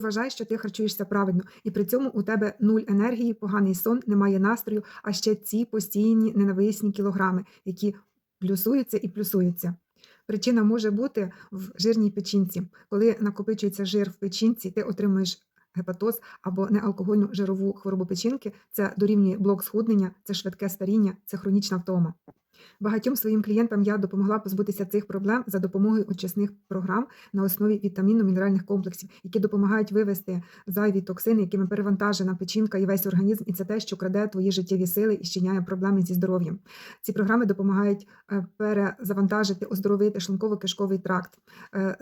Вважай, що ти харчуєшся правильно, і при цьому у тебе нуль енергії, поганий сон, немає настрою, а ще ці постійні ненависні кілограми, які плюсуються і плюсуються. Причина може бути в жирній печінці. Коли накопичується жир в печінці, ти отримуєш гепатоз або неалкогольну жирову хворобу печінки. Це дорівнює блок схуднення, це швидке старіння, це хронічна втома. Багатьом своїм клієнтам я допомогла позбутися цих проблем за допомогою очисних програм на основі вітамінно-мінеральних комплексів, які допомагають вивести зайві токсини, якими перевантажена печінка і весь організм, і це те, що краде твої життєві сили і щиняє проблеми зі здоров'ям. Ці програми допомагають е, перезавантажити, оздоровити шлунково-кишковий тракт, е,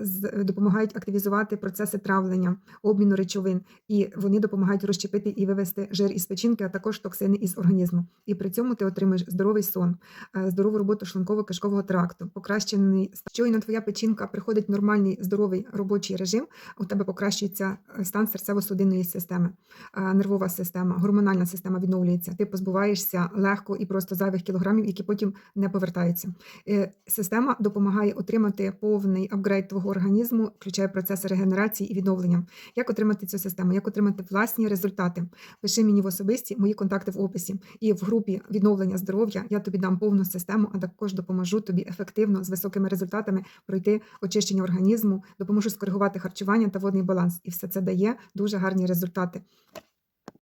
допомагають активізувати процеси травлення, обміну речовин, і вони допомагають розщепити і вивести жир із печінки, а також токсини із організму. І при цьому ти отримаєш здоровий сон, е, здорову роботу шлунково-кишкового тракту, покращений. Щойно твоя печінка приходить в нормальний здоровий робочий режим, у тебе покращується е, стан серцево-судинної системи, е, нервова система, гормональна система відновлюється. Ти позбуваєшся легко і просто зайвих кілограмів, які потім не повертаються. Е, Система допомагає отримати повний апгрейд твого організму, включає процеси регенерації і відновлення. Як отримати цю систему? Як отримати власні результати? Пиши мені в особисті мої контакти в описі. І в групі відновлення здоров'я я тобі дам повну систему, а також допоможу тобі ефективно з високими результатами пройти очищення організму, допоможу скоригувати харчування та водний баланс. І все це дає дуже гарні результати.